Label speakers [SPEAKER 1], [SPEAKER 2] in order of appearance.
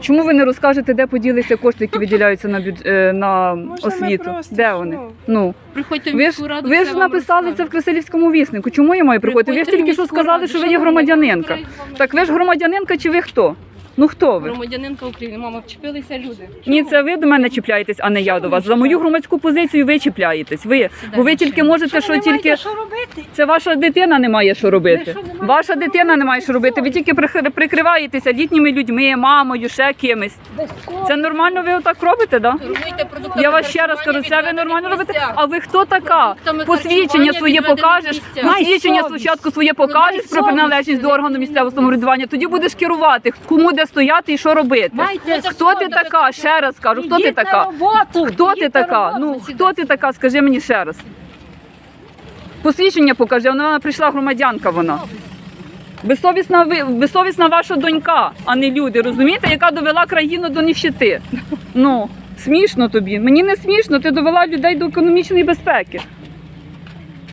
[SPEAKER 1] Чому ви не розкажете, де поділися кошти, які виділяються на бюдж... е, на
[SPEAKER 2] Можна ми
[SPEAKER 1] освіту?
[SPEAKER 2] просто,
[SPEAKER 1] Де
[SPEAKER 2] що?
[SPEAKER 1] вони? Ну
[SPEAKER 3] Приходьте в
[SPEAKER 1] ви ж
[SPEAKER 3] раду.
[SPEAKER 1] ви
[SPEAKER 3] все
[SPEAKER 1] ж
[SPEAKER 3] вам
[SPEAKER 1] написали це в
[SPEAKER 3] розкажуть.
[SPEAKER 1] Красилівському віснику. Чому я маю приходити? Ви ж
[SPEAKER 3] Приходьте в
[SPEAKER 1] тільки що
[SPEAKER 3] міську
[SPEAKER 1] сказали,
[SPEAKER 3] раду.
[SPEAKER 1] що ви є громадянинка. Так ви ж громадянинка чи ви хто? Ну хто ви?
[SPEAKER 3] Громадянинка України, мама, вчепилися люди.
[SPEAKER 1] Ні, це ви до мене чіпляєтесь, а не я до вас. За мою громадську позицію ви чіпляєтесь. Ви, бо ви тільки можете, що тільки
[SPEAKER 2] що робити?
[SPEAKER 1] це ваша дитина не має що робити.
[SPEAKER 2] Що,
[SPEAKER 1] Ваша
[SPEAKER 2] що
[SPEAKER 1] дитина не має що робити. Ви тільки прихи- прикриваєтеся літніми людьми, мамою, ще кимось. Це нормально ви отак робите, да?
[SPEAKER 3] Торгуйте продуктами
[SPEAKER 1] Я вас ще раз кажу, це ви нормально робите. А ви хто така? Посвідчення своє покажеш, посвідчення спочатку своє покажеш про приналежність до органу місцевого самоврядування. Тоді будеш керувати, кому де стояти і що робити.
[SPEAKER 2] Майте
[SPEAKER 1] Хто ти така? Ще раз кажу, хто ти така?
[SPEAKER 2] роботу.
[SPEAKER 1] Хто ти така? Ну хто ти така? Скажи мені ще раз. Посвідчення покажи, вона прийшла громадянка. Вона безсовісна ви безсовісна ваша донька, а не люди. Розумієте, яка довела країну до ніщити. Ну смішно тобі. Мені не смішно. Ти довела людей до економічної безпеки.